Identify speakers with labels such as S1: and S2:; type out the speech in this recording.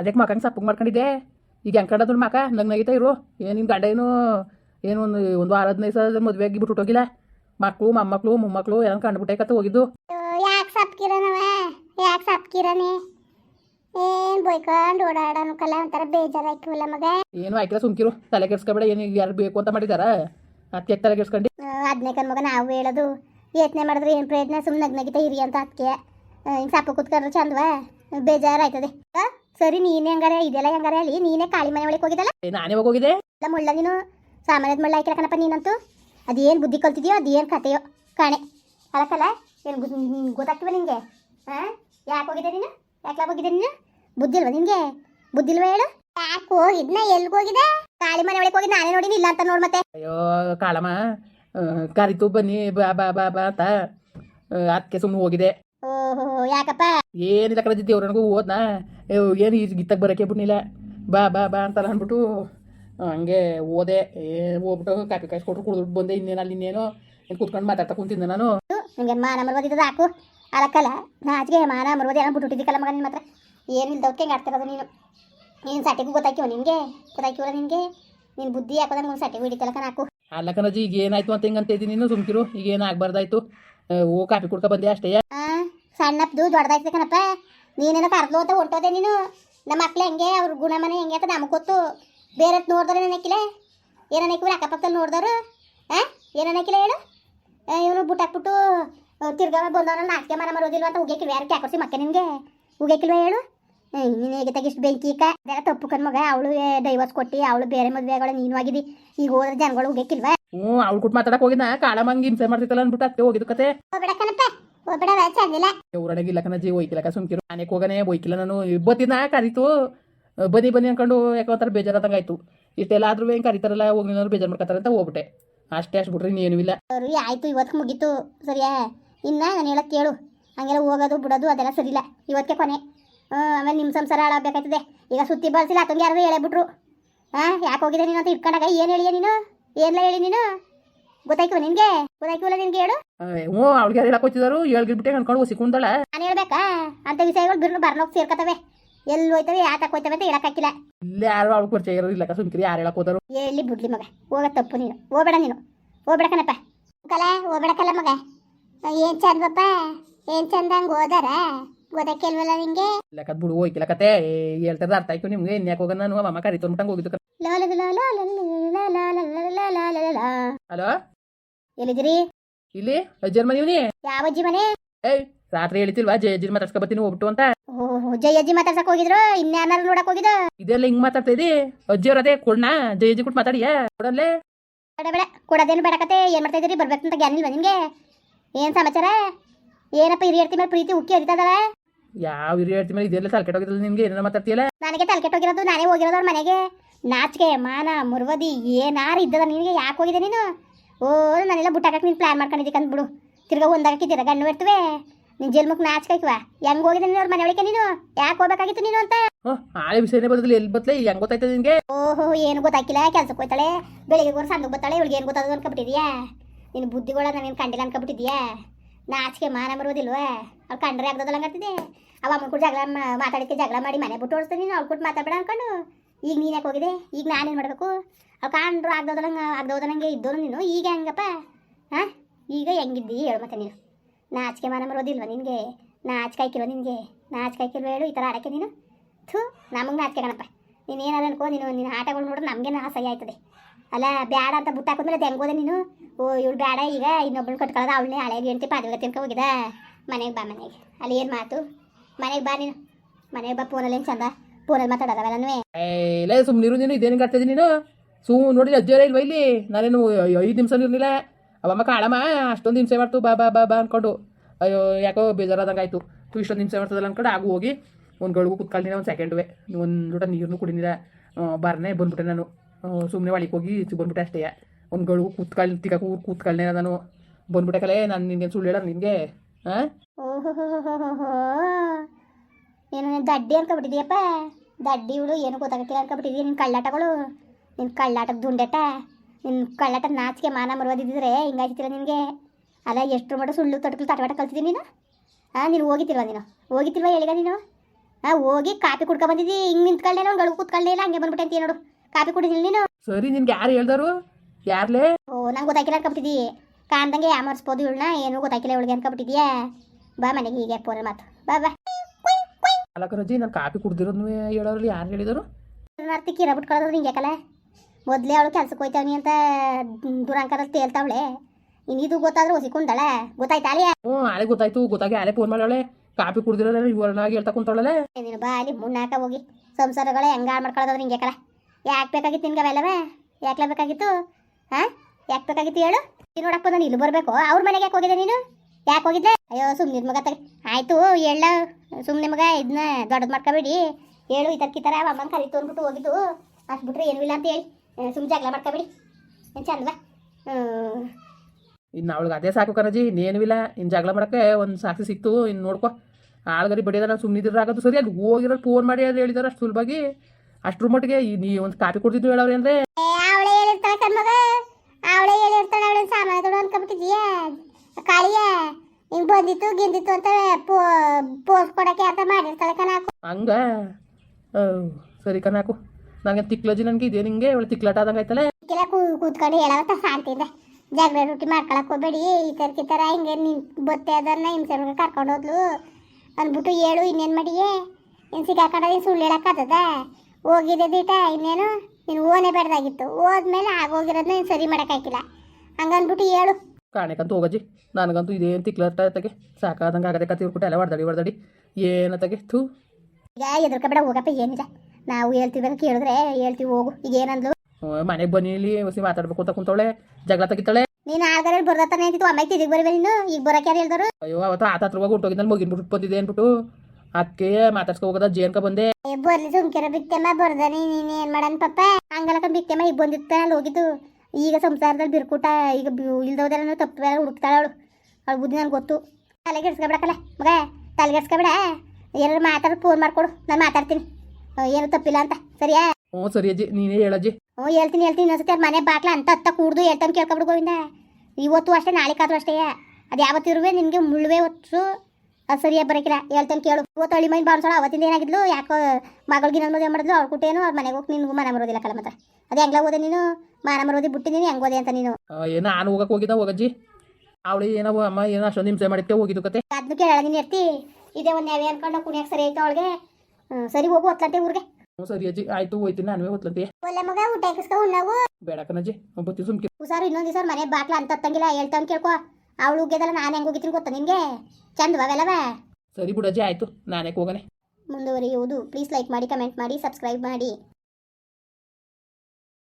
S1: ಅದಕ್ಕೆ ಮಕ್ಕಂಗೆ ಸಪ್ಪಗೆ ಮಾಡ್ಕೊಂಡಿದ್ದೆ. ಈಗ ಹೆಂಗ್ ಮಕ ನಂಗೆ ನಗಿತಾ ಇರು. ಏನು ಗಂಡ ಏನು ಏನು ಒಂದು ಒಂದು ವಾರ ಹದಿನೈದು ಸಾವಿರ ಮದುವೆ ಆಗಿ ಬಿಟ್ಟು ಹೋಗಿಲ್ಲ ಮಕ್ಕಳು ಮೊಮ್ಮಕ್ಕಳು ಮೊಮ್ಮಕ್ಕಳು ಏನೋ ಕಂಡುಬಿಟ್ಟೈಕತ್ತ ಹೋಗಿದ್ದು.
S2: ಯಾಕೆ ಸಪ್ಕಿರನವ ಯಾಕೆ ಸಪ್ಕಿರನೆ ಏನ್ ಬೈಕೊಂಡು ಒಂಥರ ಅಲ್ಲ ಮಗ.
S1: ಏನು ಆಯ್ಕೆ ಸುಮ್ಕಿರು. ತಲೆ ಕೆಡ್ಸ್ಕೊಬೇಡ ಏನು ಯಾರು ಬೇಕು ಅಂತ ಮಾಡಿದಾರ? ಅದಕ್ಕೆ ತಲೆ ಕೆಡ್ಸ್ಕೊಂಡು.
S2: ಅದನ್ನೇ ಕಣ್ ಮಗ ನಾವು ಹೇಳೋದು. ಯತ್ನೆ ಮಾಡಿದ್ರೆ ಏನು ಪ್ರಯತ್ನ? ಸುಮ್ಮನೆ ನಗ್ನಗಿತ ಇರಿ ಅಂತ ಅದಕ್ಕೆ ಹಿಂಗೆ ಸಪ್ಪ ಕೂತ್ಕೊಂಡ್ರೆ ಚಂದವ? ಬೇಜಾರಾಯ್ತದೆ. ಸರಿ ನೀನೇ ಹಂಗಾರೆ ಇದೆಲ್ಲ ಹೆಂಗಾರೆ ಅಲ್ಲಿ ನೀನೇ ಕಾಳಿ ಮನೆ ಒಳಗೆ ಏ
S1: ನಾನೇ ಹೋಗಿ ಹೋಗಿದ್ದೆ?
S2: ಇಲ್ಲ ಮುಳ್ಳ ನೀನು ಸಾಮಾನ್ಯದ ಮುಳ್ಳ ಹಾಕಿರ ಕಣಪ್ಪ ನೀನಂತೂ. ಅದೇನು ಬುದ್ಧಿ ಕಲ್ತಿದ್ಯೋ ಅದೇನು ಕಥೆಯೋ ಕಾಣೆ. ಅಲಕ್ಕಲ್ಲ ಏನು ಗೊತ್ತಾಗ್ತಿವ ನಿಂಗೆ? ಹಾಂ ಯಾಕೆ ಹೋಗಿದ್ದೆ ನೀನು? ಯಾಕೆ ಹೋಗಿದ್ದೆ ನೀನು? ಬುದ್ಧಿ ಇಲ್ವಾ ನಿಂಗೆ? ಬುದ್ಧಿ ಇಲ್ವಾ ಹೇಳು? ಯಾಕೆ ಹೋಗಿದ್ನ? ಎಲ್ಗೆ ಹೋಗಿದೆ ಕಾಳಿ ಮನೆ ಒಳಗೆ ಹೋಗಿ ನಾನೇ ನೋಡಿನಿ ಇಲ್ಲ ಅಂತ ನೋಡ್ ಮತ್ತೆ.
S1: ಅಯ್ಯೋ ಕಾಳಮ್ಮ ಕರಿತು ಬನ್ನಿ ಬಾ ಬಾ ಬಾ ಬಾ ಅಂತ ಅದಕ್ಕೆ ಸುಮ್ಮನೆ ಹೋಗಿದೆ
S2: ಓಹೋ ಯಾಕಪ್ಪ?
S1: ಏನಿಲ್ಲ ಕರೆದಿದ್ದೀವಿ ಅವ್ರು ನನಗೂ ಓದ್ನಾ? ಏನು ಈ ಗಿತ್ತಾಗ ಬರೋಕೆ ಬಿಡ್ನಿಲ್ಲ. ಬಾ ಬಾ ಬಾ ಅಂತ ಅಂದ್ಬಿಟ್ಟು ಹಂಗೆ ಓದೆ. ಏ ಹೋಗ್ಬಿಟ್ಟು ಕಾಪಿ ಕಾಯಿಸಿ ಕೊಟ್ಟರು ಕುಡಿದ್ಬಿಟ್ಟು ಬಂದೆ. ಇನ್ನೇನು ಅಲ್ಲಿ ಇನ್ನೇನು ಏನು ಕುತ್ಕೊಂಡು ಮಾತಾಡ್ತಾ ಕುಂತಿದ್ದೆ ನಾನು.
S2: ನಿಮಗೆ ಮಾನ ಮರ್ವದಿದ್ದದ ಹಾಕು. ಅಲಕ್ಕಲ್ಲ ನಾಚಿಗೆ ಮಾನ ಮರ್ಬೋದು ಏನೋ ಬಿಟ್ಟುಟ್ಟಿದ್ದಕ್ಕಲ್ಲ ಮಗ ನಿನ್ನ ಮಾತ್ರ ಏನು ಇಲ್ದವ್ಕೆ ಹಿಂಗೆ ಆಡ್ತಿರೋದು ನೀನು. ನೀನು ಸಟ್ಟಿಗೂ ಗೊತ್ತಾಕಿವ ನಿನಗೆ? ಗೊತ್ತಾಕಿವಲ್ಲ ನಿನಗೆ? ನೀನು ಬುದ್ಧಿ ಹಾಕೋದಂಗೆ ಒಂದು ಸಟಿಗೂ ಹಿಡಿತಲ್ಲ ಹಾಕು.
S1: ಅಲ್ಲ ಕಣಜ್ಜಿ ಈಗ ಏನಾಯ್ತು ಅಂತ ಹಿಂಗಂತ ಇದ್ದೀನಿ ನೀನು ಸುಮ್ಕಿರು. ಈಗ ಏನು ಆಗ್ಬಾರ್ದಾಯ್ತು? ಓ ಕಾಪಿ ಕುಡ್ಕೊ ಬಂದೆ ಅಷ್ಟೇ.
S2: ಆ ಸಣ್ಣಪ್ದು ದೊಡ್ಡದಾಯ್ತು ಕಣಪ್ಪ ನೀನೇನೋ ಕರ್ದು ಅಂತ ಹೊಂಟೋದೆ ನೀನು. ನಮ್ಮ ಮಕ್ಳು ಹೆಂಗೆ ಅವ್ರ ಗುಣ ಮನೆ ಹೆಂಗೆ ಅಂತ ನಮಗೆ ಗೊತ್ತು. ಬೇರೆ ನೋಡಿದ್ರೆ ಏನಕ್ಕಿಲ್ಲ ಏನಕ್ಕಿಲ್ಲ ಅಕ್ಕಪಕ್ಕದಲ್ಲಿ ನೋಡಿದವರು? ಹಾಂ ಏನಕ್ಕಿಲ್ಲ ಹೇಳು? ಇವನು ಬುಟ್ಟಾಕ್ಬಿಟ್ಟು ತಿರ್ಗಾ ಬಂದವನ ನಾಟಕ ಮನ ಮರೋದಿಲ್ಲ ಅಂತ ಉಗೇಕಿಲ್ವ ಯಾರು ಕ್ಯಾಕೊಸಿ ಮಕ್ಕ ನಿನಗೆ? ಉಗೇಕಿಲ್ವ ಹೇಳು? ನೀನು ಹೇಗೆ ತೆಗಿಷ್ಟು ಬೆಂಕಿ ಕಾ ಅದೆಲ್ಲ ತಪ್ಪು ಕನ್ ಮಗ. ಅವಳು ಡೈವರ್ಸ್ ಕೊಟ್ಟು ಅವಳು ಬೇರೆ ಮದುವೆಗಳು ನೀನು ಆಗಿದ್ದಿ ಈಗ ಹೋದ್ರೆ ಜನಗಳು ಉಗೇಕಿಲ್ವ
S1: ಹ್ಞೂ ಅವ್ಳು ಕೊಟ್ಟು ಮಾತಾಡಕ್ಕೆ ಹೋಗಿದ್ದ ಕಾಳಮ್ಮಂಗೆ ಹಿಂಸೆ ಮಾಡ್ತಿತ್ತಲ್ಲ ಅಂದ್ಬಿಟ್ಟು ಅತ್ತೆ ಹೋಗಿದ್ದು ಕತೆ.
S2: ಹೋಗ್ಬೇಡ ಕಣಪ್ಪ ಹೋಗ್ಬೇಡ ಚಂದಿಲ್ಲ
S1: ಊರಡಗಿಲ್ಲ ಕಣಜ್ಜಿ ಒಯ್ಕಿಲ್ಲಕ ಸುಮ್ಕಿರು. ಮನೆಗೆ ಹೋಗನೆ ಒಯ್ಕಿಲ್ಲ ನಾನು. ಇಬ್ಬತ್ತಿನ ಕರಿತು. ಬನ್ನಿ ಬನ್ನಿ ಅನ್ಕೊಂಡು ಯಾಕೋ ಒಂಥರ ಬೇಜಾರಾದಂಗೆ ಆಯ್ತು. ಇಷ್ಟೆಲ್ಲ ಆದ್ರೂ ಏನು ಕರಿತಾರಲ್ಲ ಹೋಗ್ಲಿಲ್ಲ ಬೇಜಾರು ಮಾಡ್ಕೊತಾರೆ ಅಂತ ಹೋಗ್ಬಿಟ್ಟೆ. ಅಷ್ಟೇ ಅಷ್ಟು ಬಿಡ್ರಿ ನೀನು ಇಲ್ಲ.
S2: ಸರಿ ಆಯ್ತು ಇವತ್ತು ಮುಗೀತು. ಸರಿಯಾ? ಇನ್ನ ನಾನು ಹೇಳಕ್ ಕೇಳು. ಹಂಗೆಲ್ಲ ಹೋಗೋದು ಬಿಡೋದು ಅದೆಲ್ಲ ಸರಿಯಿಲ್ಲ ಇವತ್ತೇ ಕೊನೆ. ಆಮೇಲೆ ನಿಮ್ಮ ಸಂಸಾರ ಹಾಳಾಗಬೇಕಾಯ್ತದೆ. ಈಗ ಸುತ್ತಿ ಬಳಸಿಲ್ಲ ಅತ್ತಂಗೆ ಯಾರು ಹೇಳಬಿಟ್ರು. ಹಾಂ ಯಾಕೆ ಹೋಗಿದೆ ನೀನು ಅಂತ ಇಟ್ಕೊಂಡಾಗ ಏನು ಹೇಳಿಯ ನೀನು? ಏನೆಲ್ಲ ಹೇಳಿ ನೀನು? ಗೊತ್ತಾಯ್ತು ನಿನಗೆ? ಗೊತ್ತಾಯ್ತಲ್ಲ ನಿನಗೆ ಹೇಳು?
S1: ಹ್ಞೂ ಅವ್ಳಿಗೆ ಯಾರು ಗಿಡ ಹೇಳ್ಗಿಡ್ಬಿಟ್ಟೆ ಅನ್ಕೊಂಡು ಸಿಕ್ಕೊಂಡಳೆ
S2: ನಾನು ಹೇಳ್ಬೇಕಾ ಅಂತ ವಿಷಯಗಳು ಗಿರ್ನು ಬರ್ನೋಗಿ ಸೇರ್ಕತವೆ ಎಲ್ಲಿ ಹೋಯ್ತವೆ ಯಾತ ಹೋಯ್ತವೆ ಅಂತ ಹೇಳಕ್ಕಾಕಿಲ್ಲ
S1: ಇಲ್ಲ ಯಾರು ಅವ್ಳಿಗೆ ಪರಿಚಯ ಇರೋದಿಲ್ಲ ಸುಮ್ಕಿರಿ ಯಾರು ಹೇಳಕ್ ಹೋದರು
S2: ಎಲ್ಲಿ ಬಿಡ್ಲಿ ಮಗ ಹೋಗ ತಪ್ಪು ನೀನು ಹೋಗ್ಬೇಡ ನೀನು ಹೋಗ್ಬೇಡ ಕಣಪ್ಪ ಕಲ ಹೋಗ್ಬೇಡ ಕಲ ಮಗ ಏನ್ ಚಂದಪ್ಪ ಏನ್ ಚಂದ ಹಂಗೆ ಹೋದಾರ ಗೊತ್ತಾಕಿಲ್ವಲ್ಲ ನಿಂಗೆ
S1: ಇಲ್ಲಕತ್ ಬಿಡು ಹೋಯ್ಕಿಲ್ಲ ಕತೆ ಹೇಳ್ತಾರ ಅರ್ಥ ಆಯ್ತು ನಿಮ್ಗೆ ಇನ್ಯಾಕೆ ಹೋಗೋಣ ನಾನು ಮಮ್ಮ ಕರಿ ತೊಗೊಂಡ್ಬಿಟ್ಟಂಗೆ ಹೋಗಿದ್ದು ಹಲೋ
S2: ಎಲ್ಲಿದ್ದೀರಿ
S1: ಇಲ್ಲಿ ಅಜ್ಜರ್ ಮನೆ
S2: ಯಾವ ಅಜ್ಜಿ ಮನೆ
S1: ಏಯ್ ರಾತ್ರಿ ಹೇಳಿತಿಲ್ವಾ ಜಯ ಅಜ್ಜಿ ಮಾತಾಡ್ಸ್ಕೊ ಬರ್ತೀನಿ ಹೋಗ್ಬಿಟ್ಟು ಅಂತ?
S2: ಓಹೋ ಜಯ ಅಜ್ಜಿ ಮಾತಾಡ್ಸಕ್ ಹೋಗಿದ್ರು? ಇನ್ಯಾರು ನೋಡಕ್ ಹೋಗಿದ
S1: ಇದೆಲ್ಲ ಹಿಂಗ್ ಮಾತಾಡ್ತಾ ಇದಿ? ಅಜ್ಜಿಯವ್ರ ಅದೇ ಕೊಡ್ನ? ಜಯ ಅಜ್ಜಿ ಕೊಟ್ಟು ಮಾತಾಡಿಯಾ? ಕೊಡಲ್ಲೇ?
S2: ಬೇಡ ಬೇಡ ಕೊಡೋದೇನು ಬೇಡಕತೆ ಏನ್ ಮಾಡ್ತಾ ಇದೀರಿ? ಬರ್ಬೇಕು ಅಂತ ಜ್ಞಾನ ಇಲ್ವಾ ನಿಮ್ಗೆ? ಏನ್ ಸಮಾಚಾರ? ಏನಪ್ಪ ಹಿರಿಯರ್ತಿ ಮೇಲೆ ಪ್ರೀತಿ ಉಕ್ಕಿ ಹರಿತದವ
S1: ಯಾವ ಹಿರಿಯ ಹೇಳ್ತಿ ಮೇಲೆ ಇದೆಲ್ಲ ತಲೆ ಕೆಟ್ಟೋಗಿದ್ದಲ್ಲ ನಿಮ್ಗೆ? ಏನೇನೋ ಮಾತಾಡ್ತೀಯಲ್ಲ?
S2: ನನಗೆ ತಲೆ ಕೆಟ್ಟೋಗಿರೋದು ನಾನೇ ಹೋಗಿರೋದು ಅವ್ರ ಮನೆಗೆ. ನಾಚಿಕೆ ಮಾನ ಮುರ್ವದಿ ಏನಾರು ಇದ್ದದ ನಿನಗೆ? ಯಾಕೆ ಹೋಗಿದೆ ನೀನು? ಓ ನಾನೆಲ್ಲ ಬುಟ್ಟಾಕಕ್ಕೆ ನೀನು ಪ್ಲಾನ್ ಮಾಡ್ಕೊಂಡಿದ್ದೀಕ ಅಂದ್ಬಿಡು ತಿರ್ಗಾ ಗಂಡು ಗಣ್ಣು ನಿನ್ ನಿನ್ನ ಜಲ್ಮಕ್ಕೆ ನಾಚಿಕೆ ಆಯ್ತವ ಹೆಂಗ್ ಹೋಗಿದೆ ನೀನು ಅವ್ರ ಮನೆ ಒಳಗೆ ನೀನು? ಯಾಕೆ ಹೋಗ್ಬೇಕಾಗಿತ್ತು ನೀನು ಅಂತ?
S1: ಆಳೆ ವಿಷಯನೇ ಬರೋದಿಲ್ಲ ಎಲ್ಲಿ ಬತ್ತಲೆ ಹೆಂಗ್ ಗೊತ್ತಾಯ್ತದೆ ನಿನ್ಗೆ?
S2: ಓಹೋ ಏನು ಗೊತ್ತಾಗಿಲ್ಲ ಕೆಲ್ಸಕ್ಕೆ ಹೋಯ್ತಾಳೆ. ಬೆಳಿಗ್ಗೆ ಕೂಡ ಸಂದಕ್ಕೆ ಬತ್ತಾಳೆ ಇವಳಿಗೆ ಏನು ಗೊತ್ತಾಗೋದು ಅನ್ಕೊಬಿಟ್ಟಿದ್ಯಾ? ನಿನ್ನ ಬುದ್ಧಿಗಳ ನಾನೇನು ಕಂಡಿಲ್ಲ ಅನ್ಕೊಬಿಟ್ಟಿದ್ಯಾ? ನಾಚಿಕೆ ಮಾನ ಬರೋದಿಲ್ವಾ ಅವ್ಳು ಕಂಡ್ರೆ ಆಗ್ದದಲ್ಲ ಹಂಗತ್ತಿದೆ ಅವ ಅಮ್ಮ ಕೂಡ ಜಗಳ ಮಾತಾಡಕ್ಕೆ ಮಾತಾಡಿಕ್ಕೆ ಜಗಳ ಮಾಡಿ ಮನೆ ಬಿಟ್ಟು ಓಡಿಸ್ತೀನಿ ನೀನು ಅವ್ಳು ಕೊಟ್ಟು ಮಾತಾಡಬೇಡ ಅನ್ಕೊಂಡು. ಈಗ ನೀನು ಯಾಕೆ ಹೋಗಿದೆ ಈಗ ನಾನೇನು ಮಾಡಬೇಕು? ಅವು ಕಾಣ್ರು ಆಗ್ದೋದನಂಗೆ ಇದ್ದೋನು ನೀನು. ಈಗ ಹೆಂಗಪ್ಪ? ಹಾಂ ಈಗ ಹೆಂಗಿದ್ದಿ? ಹೇಳು ಮತ್ತೆ ನೀನು. ನಾಚಿಕೆ ಮಾನ ಬರೋದಿಲ್ವ ನಿನಗೆ? ನಾಚಿಕೆ ನಿನಗೆ? ನಾಚಿಕೆ ಹೇಳು, ಈ ಥರ ಆಡಕ್ಕೆ ನೀನು. ಥೂ, ನಮಗೆ ನಾಚಿಕೆ ಕಣಪ್ಪ. ನೀನು ಏನಾದ್ರು ಅನ್ಕೋ ನೀನು ನಿನ್ನ ಆಟಗಳು ನೋಡಿದ್ರೆ ನಮಗೆ ಅಸಹ್ಯ ಆಯ್ತದೆ. ಅಲ್ಲ, ಬ್ಯಾಡ ಅಂತ ಬುಟ್ಟ ಹಾಕಿದ್ಮೇಲೆ ಅದು ಹೆಂಗೋದೆ ನೀನು? ಓ, ಇವಳು ಬೇಡ ಈಗ ಇನ್ನೊಬ್ಬಳು ಕಟ್ಕೊಳ್ಳೋದು ಅವಳನ್ನೇ ಹಳೆ ಹೆಂಡತಿ ಪಾದವಿಗೆ ತಿನ್ಕೊ ಹೋಗಿದ ಮನೆಗೆ ಬಾ ಮನೆಗೆ. ಅಲ್ಲಿ ಏನು ಮಾತು? ಮನೆಗೆ ಬಾ ನೀನು. ಮನೆಗೆ ಬಾ ಫೋನಲ್ಲಿ ಏನು ಚಂದ? ಫೋನಲ್ಲಿ ಮಾತಾಡೋದವೆಲ್ಲನೂ
S1: ಇಲ್ಲ ನೀರು ನೀನು ಇದೇನು ಕಾಡ್ತಿದ್ದಿ ನೀನು? ಸೂ ನೋಡಿ ಅಜ್ಜಿಯರ ಇಲ್ವಾ ಇಲ್ಲಿ? ನಾನೇನು ಐದು ನಿಮಿಷ ಇರಲಿಲ್ಲ ಅವಮ್ಮ ಕಾಳಮ್ಮ ಅಷ್ಟೊಂದು ನಿಮಿಷ ಮಾಡ್ತು ಬಾ ಬಾ ಬಾ ಬಾ ಅನ್ಕೊಂಡು. ಅಯ್ಯೋ ಯಾಕೋ ಬೇಜಾರಾದಂಗೆ ಆಯಿತು. ತು ಇಷ್ಟೊಂದು ಹಿಂಸೆ ಮಾಡ್ತದಲ್ಲ ಅನ್ಕೊಂಡು ಆಗು ಹೋಗಿ ಒಂದು ಗಳಿಗೂ ಕುತ್ಕೊಳ್ತೀನಿ ಒಂದು ಸೆಕೆಂಡುವೆ ಒಂದು ಲೋಟ ನೀರನ್ನು ಕುಡಿನಿಲ್ಲ. ಬಾರ್ನೇ ಬಂದ್ಬಿಟ್ಟೆ ನಾನು. ಸುಮ್ಮನೆ ಒಳಗೆ ಹೋಗಿ ಬಂದ್ಬಿಟ್ಟೆ ಅಷ್ಟೇ. ಒಂದು ಗಳಿಗೂ ಕೂತ್ಕೊಳ್ಳಿ ತಿಕ್ಕ ಊರು ಕೂತ್ಕೊಳ್ಳೆ ನಾನು. ಬಂದ್ಬಿಟ್ಟೆ ಕಲೆ ನಾನು ನಿನಗೆ ಸುಳ್ಳು ಹೇಳ ನಿನಗೆ? ಹಾಂ
S2: ಏನು ದಡ್ಡಿ ಅನ್ಕೊಬಿಟ್ಟಿದ್ಯಪ್ಪ ದಡ್ಡಿ ಇವಳು ಏನು ಗೊತ್ತಾಗತ್ತಿಲ್ಲ ಅನ್ಕೊಬಿಟ್ಟಿದ್ಯಾ ನಿನ್ನ ಕಳ್ಳಾಟಗಳು ನಿನ್ನ ಕಳ್ಳಾಟದ ದುಂಡೆಟ ನಿನ್ನ ಕಳ್ಳಾಟ ನಾಚಿಕೆ ಮಾನ ಮರುವದಿದ್ದರೆ ಹಿಂಗಾಯ್ತಿಲ್ಲ ನಿನಗೆ? ಅಲ್ಲ ಎಷ್ಟು ಮಟ್ಟ ಸುಳ್ಳು ತಟ್ಕಲು ತಟವಾಟ ಕಲ್ತಿದ್ದೀನಿ ನೀನು? ಹಾಂ ನೀನು ಹೋಗಿತಿಲ್ವಾ ನೀನು? ಹೋಗಿತಿಲ್ವಾ ಹೇಳಿಗ ನೀನು? ಆ ಹೋಗಿ ಕಾಪಿ ಕುಡ್ಕೊ ಬಂದಿದ್ದಿ ಹಿಂಗೆ ನಿಂತ್ಕೊಳ್ಳೇ ಒಂದು ಗಳು ಕೂತ್ಕೊಳ್ಳೇ ಇಲ್ಲ ಹಂಗೆ ಬಂದ್ಬಿಟ್ಟೆ ನೋಡು. ಕಾಪಿ ಕುಡಿದಿಲ್ಲ ನೀನು?
S1: ಸರಿ ನಿನ್ಗೆ ಯಾರು ಹೇಳ್ದಾರು? ಯಾರ್ಲೇ?
S2: ಓ ನಂಗೆ ಗೊತ್ತಾಗಿಲ್ಲ ಅನ್ಕೊಬಿಟ್ಟಿದ್ದಿ. ಕಾಣ್ದಂಗೆ ಯಾಮರ್ಸ್ಬೋದು ಇವಳನ್ನ ಏನೂ ಗೊತ್ತಾಗಿಲ್ಲ ಇವಳಿಗೆ ಅನ್ಕೊಬಿಟ್ಟಿದ್ಯಾ? ಬಾ ಮನೆಗೆ ಹೀಗೆ ಫೋನ್ ಮಾತು. ಬಾ ಬಾ.
S1: ಅಲ್ಲ ಕಣಜ್ಜಿ ನಾನು ಕಾಪಿ ಕುಡ್ದಿರೋದ್ನು ಹೇಳೋರಲ್ಲಿ ಯಾರು ಹೇಳಿದರು?
S2: ಅರ್ಥ ಕಿರ ಬಿಟ್ಕೊಳ್ಳೋದು ಹಿಂಗ್ಯಾಕಲ್ಲ? ಮೊದಲೇ ಅವಳು ಕೆಲ್ಸಕ್ಕೆ ಹೋಯ್ತಾವನಿ ಅಂತ ದುರಂಕರಲ್ಲಿ ತೇಲ್ತಾವಳೆ ಇನ್ನಿದು ಗೊತ್ತಾದ್ರೆ ಹೊಸಿಕೊಂಡಳೆ ಗೊತ್ತಾಯ್ತಾ ಅಲ್ಲಿಯ?
S1: ಹ್ಞೂ ಅಲೆ ಗೊತ್ತಾಯ್ತು. ಗೊತ್ತಾಗಿ ಅಲೆ ಫೋನ್ ಮಾಡಾಳೆ ಕಾಪಿ ಕುಡ್ದಿರೋದ್ರೆ ಇವಳನ್ನಾಗಿ ಹೇಳ್ತಾ ಕುಂತಾಳೆ
S2: ನೀನು ಬಾ ಅಲ್ಲಿ ಮುನ್ನಾಕ ಹೋಗಿ. ಸಂಸಾರಗಳು ಹೆಂಗ ಹಾಳು ಮಾಡ್ಕೊಳ್ಳೋದ್ರೆ ಹಿಂಗ್ಯಾಕಲ್ಲ? ಯಾಕೆ ಬೇಕಾಗಿತ್ತು ನಿನ್ಗೆ ಅವೆಲ್ಲವೇ? ಯಾಕೆ ಬೇಕಾಗಿತ್ತು? ಹಾಂ? ಯಾಕೆ ಬೇಕಾಗಿತ್ತು ಹೇಳು? ನೋಡಪ್ಪ ನಾನು ಇಲ್ಲಿ ಬರಬೇಕು? ಅವ್ರ ಮನೆಗೆ ಯಾಕೆ ಹೋಗಿದೆ ನೀನು? ಯಾಕೆ ಹೋಗಿದ್ದೆ? ಅಯ್ಯೋ ಸುಮ್ಮನೆ ಮಗ ತಗ ಆಯಿತು ಹೇಳ. ಸುಮ್ಮನೆ ಮಗ ಇದನ್ನ ದೊಡ್ಡದು ಮಾಡ್ಕೋಬೇಡಿ. ಹೇಳು ಇದಕ್ಕೆ ಥರ ಅಮ್ಮನ ಕರಿ ಅಂದ್ಬಿಟ್ಟು ಹೋಗಿದ್ದು. ಅಷ್ಟು ಬಿಟ್ರೆ ಏನೂ ಇಲ್ಲ ಅಂತ ಹೇಳಿ. ಸುಮ್ಮನೆ ಜಗಳ ಮಾಡ್ಕೋಬೇಡಿ. ಏನು ಚಂದವಾ
S1: ಇನ್ನು ಅವಳಿಗೆ ಅದೇ ಸಾಕು ಕಣಜಿ ಇನ್ನೇನು ಇಲ್ಲ. ಇನ್ನು ಜಗಳ ಮಾಡೋಕ್ಕೆ ಒಂದು ಸಾಕ್ಷಿ ಸಿಕ್ತು. ಇನ್ನು ನೋಡ್ಕೊ. ಆಳ್ಗರಿ ಬಡಿಯೋದ ನಾವು ಸುಮ್ಮನಿದ್ರೆ ಆಗೋದು ಸರಿ. ಅದು ಹೋಗಿರೋದು ಫೋನ್ ಮಾಡಿ ಅದು ಹೇಳಿದಾರೆ ಅಷ್ಟು ಸುಲಭವಾಗಿ ಅಷ್ಟ್ರ ಮಟ್ಟಿಗೆ ನೀ ಒಂದು ಕಾಪಿ ಕೊಡ್ತಿದ್ದು ಹೇಳವ್ರಿ ಅಂದರೆ.
S2: ಅವಳೇ ಹೇಳಿರ್ತಾಳೆ ಕಣ್ಮಗ ಅವಳೇ ಹೇಳಿರ್ತಾಳೆ ಅವಳ ಸಾಮಾನು ತೊಗೊಂಡು ಅನ್ಕೊಂಬಿಟ್ಟಿದ್ಯಾ ಕಾಳಿಯ ಹಿಂಗ್ ಬಂದಿತ್ತು ಗಿಂದಿತ್ತು ಅಂತ ಪೋ ಪೋಸ್ಟ್ ಕೊಡಕ್ಕೆ ಅಂತ ಮಾಡಿರ್ತಾಳೆ ಕನಾಕು
S1: ಹಂಗ? ಸರಿ ಕಣಾಕು ನನಗೆ ತಿಕ್ಲಜಿ ನನಗೆ ಇದೆ ನಿಂಗೆ ಇವಳು ತಿಕ್ಲಾಟ ಆದಂಗೆ ಆಯ್ತಲ್ಲ?
S2: ಕೆಲ ಕೂತ್ಕೊಂಡು ಹೇಳವತ್ತ ಶಾಂತಿಯಿಂದ ಜಗಳ ರೊಟ್ಟಿ ಮಾಡ್ಕೊಳಕ್ ಹೋಗ್ಬೇಡಿ ಈ ಥರ ಈ ಥರ ಹಿಂಗೆ ನಿನ್ ಬೊತ್ತೆ ಅದನ್ನ ಹಿಂಸೆ ಕರ್ಕೊಂಡು ಹೋದ್ಲು. ಅಂದ್ಬಿಟ್ಟು ಹೇಳು ಇನ್ನೇನು ಮಾಡಿಯೇ? ಇನ್ನು ಸಿಕ್ಕಾಕೊಂಡ್ರೆ ಸುಳ್ಳು ಹೇಳಕ್ಕಾಗ್ತದ ಹೋಗಿದೆ ದೀಟ ಇನ್ನೇನು? ನೀನು ಓನೇ ಬೇಡ್ದಾಗಿತ್ತು. ಹೋದ್ಮೇಲೆ ಆಗೋಗಿರೋದನ್ನ ನೀನು ಸರಿ ಮಾಡೋಕ್ಕಾಗಿಲ್ಲ ಹಂಗನ್ಬಿಟ್ಟು ಹೇಳು.
S1: ಕಾಣೆಕಂತೂ ಹೋಗಜ್ಜಿ. ನನಗಂತೂ ಇದೇನು ತಿಕ್ಲತ್ತ ತಗೆ ಸಾಕಾದಂಗೆ ಆಗದೆ ಕತ್ತಿ ಹುಡ್ಬಿಟ್ಟು ಎಲ್ಲ ಹೊಡ್ದಾಡಿ ಹೊಡೆದಾಡಿ. ಏನತ್ತಾಗೆ ಥೂ.
S2: ಈಗ ಹೋಗಪ್ಪ ಏನಿಲ್ಲ ನಾವು ಹೇಳ್ತೀವಿ ಅಂತ ಕೇಳಿದ್ರೆ ಹೇಳ್ತೀವಿ ಹೋಗು. ಈಗ ಏನಂದ್ಲು?
S1: ಮನೆಗೆ ಬನ್ನಿ ಇಲ್ಲಿ ಹೊಸಿ ಮಾತಾಡ್ಬೇಕು ಅಂತ ಕುಂತವಳೆ. ಜಗಳ ತೆಗಿತಾಳೆ.
S2: ನೀನು ಆಲ್ಗರಲ್ಲಿ ಬರ್ದತ್ತಾನೆ ಅಂತಿತ್ತು ಅಮ್ಮ ತಿರುಗಿ ಬರೀ ನೀನು? ಈಗ ಬರೋಕೆ ಯಾರು ಹೇಳ್ದರು?
S1: ಅಯ್ಯೋ ಅವತ್ತು ಆತ ಹತ್ರ ಹೋಗಿ ಹುಟ್ಟೋಗಿದ್ದ ಮುಗಿನ್ ಬಿಟ್ಟು ಬಂದಿದೆ ಅಂದ್ಬಿಟ್ಟು ಅಕ್ಕೆ ಮಾತಾಡ್ಸ್ಕೊ ಹೋಗದ ಜೇನ್ಕ ಬಂದೆ.
S2: ಬರ್ಲಿ ಸುಮ್ಕಿರ ಬಿತ್ತಮ್ಮ ಬರ್ದಾನೆ ನೀನು ಏನು ಮಾಡನ್ ಪಪ್ಪ ಹಂಗಲಕ ಬಿತ್ತಮ್ಮ ಈಗ ಬಂದಿತ್ತ ಅಲ್ಲಿ ಹೋಗಿದ್ದು. ಈಗ ಸಂಸಾರದಲ್ಲಿ ಬಿರ್ಕುಟ ಈಗ ಇಲ್ದೋದೆಲ್ಲ ತಪ್ಪು ಎಲ್ಲ ಹುಡುಕ್ತಾಳೆ ಅವಳು. ಅವಳು ಬುದ್ಧಿ ನನಗೆ ಗೊತ್ತು. ತಲೆಗೆಡ್ಸ್ಕೊಬೇಡಕ್ಕಲ್ಲ ಮಗ. ತಲೆಗೆಡ್ಸ್ಕೊಬೇಡ ಏನಾದ್ರು ಮಾತಾಡಿ ಫೋನ್ ಮಾಡ್ಕೊಡು. ನಾನು ಮಾತಾಡ್ತೀನಿ. ಏನು ತಪ್ಪಿಲ್ಲ ಅಂತ. ಸರಿಯಾ?
S1: ಹ್ಞೂ ಸರಿ ಅಜ್ಜಿ ನೀನೇ ಹೇಳಜ್ಜಿ
S2: ಹ್ಞೂ ಹೇಳ್ತೀನಿ ಹೇಳ್ತೀನಿ. ಇನ್ನೊಂದ್ಸತಿ ಅವ್ರ್ ಮನೆ ಬಾಕ್ಲ ಅಂತ ಅತ್ತ ಕೂಡ್ದು ಹೇಳ್ತಾನೆ ಕೇಳ್ಕೊಬಿಡು ಗೋವಿಂದ. ಇವತ್ತು ಅಷ್ಟೇ ನಾಳೆ ಕಾದ್ರು ಅಷ್ಟೇ. ಅದು ಯಾವತ್ತಿರುವೆ ನಿನಗೆ ಮುಳ್ಳುವೆ ಹೊತ್ತು. ಅದು ಸರಿಯಾಗಿ ಬರೋಕಿಲ್ಲ. ಹೇಳ್ತಾನೆ ಕೇಳು. ಇವತ್ತು ಹಳ್ಳಿ ಮೈನ್ ಬಾಳ್ಸೋಳ ಅವತ್ತಿಂದ ಏನಾಗಿದ್ಲು? ಯಾಕೋ ಮಗಳಿಗೆ ಇನ್ನೊಂದು ಮದುವೆ ಮಾಡಿದ್ಲು. ಅವ್ಳು ಕುಟ್ಟೇನು ಅವ್ರ ಮನೆಗೆ ಹೋಗಿ ನಿನಗೂ ಮನೆ ಬರೋದಿಲ್ಲ ಕಲ ಮಾತ್ರ. ಅದು ಹೆಂಗ್ಲ ಹೋದೆ ನೀನು? ಮಾನ ಮರೋದಿ ಬಿಟ್ಟಿದ್ದೀನಿ ಹೆಂಗ್ ಓದೆ ಅಂತ ನೀನು?
S1: ಏನ ನಾನು ಹೋಗಕ್ಕೆ ಹೋಗಿದ್ದ ಹೋಗಜ್ಜಿ? ಅವಳು ಏನೋ ಅಮ್ಮ ಏನೋ ಅಷ್ಟೊಂದು ಹಿಂಸೆ ಮಾಡಿದ್ಕೆ ಹೋಗಿದ್ದು ಕತೆ?
S2: ಅದನ್ನು ಕೇಳಿ ನೀನು ಇರ್ತಿ ಇದೇ ಒಂದು ನ್ಯಾವೆ ಅನ್ಕೊಂಡು ಕುಣಿಯಕ್ಕೆ ಸರಿ ಆಯ್ತು ಅವಳಿಗೆ? ಸರಿ ಹೋಗು ಹೊತ್ತಂತೆ ಊರಿಗೆ.
S1: ಹ್ಞೂ ಸರಿ ಅಜ್ಜಿ ಆಯ್ತು ಹೋಯ್ತೀನಿ ನಾನು ಹೊತ್ಲಂತೆ.
S2: ಒಳ್ಳೆ ಮಗ ಊಟ ಹಾಕಿಸ್ಕೊ ಉಣ್ಣವು
S1: ಬೇಡ ಕಣಜ್ಜಿ ಒಬ್ಬತ್ತಿ ಸುಮ್ಕಿ.
S2: ಹುಷಾರು ಇನ್ನೊಂದು ದಿವಸ ಮನೆ ಬಾಟ್ಲ ಅಂತ ಹತ್ತಂಗಿಲ್ಲ ಹೇಳ್ತಾನೆ ಕೇಳ್ಕೊ. ಅವಳು ಉಗ್ಗೆದಲ್ಲ ನಾನು ಹೆಂಗೆ ಹೋಗಿದ್ದೀನಿ ಗೊತ್ತಾ ನಿನಗೆ? ಚಂದವ ಅವೆಲ್ಲವ?
S1: ಸರಿ ಬಿಡಜ್ಜಿ ಆಯ್ತು ನಾನೇ ಹೋಗನೆ?
S2: ಮುಂದುವರಿಯುವುದು. ಪ್ಲೀಸ್ ಲೈಕ್ ಮಾಡಿ ಕಮೆಂಟ್ ಮಾಡಿ ಸಬ್ಸ್ಕ್ರೈಬ್ ಮಾಡಿ.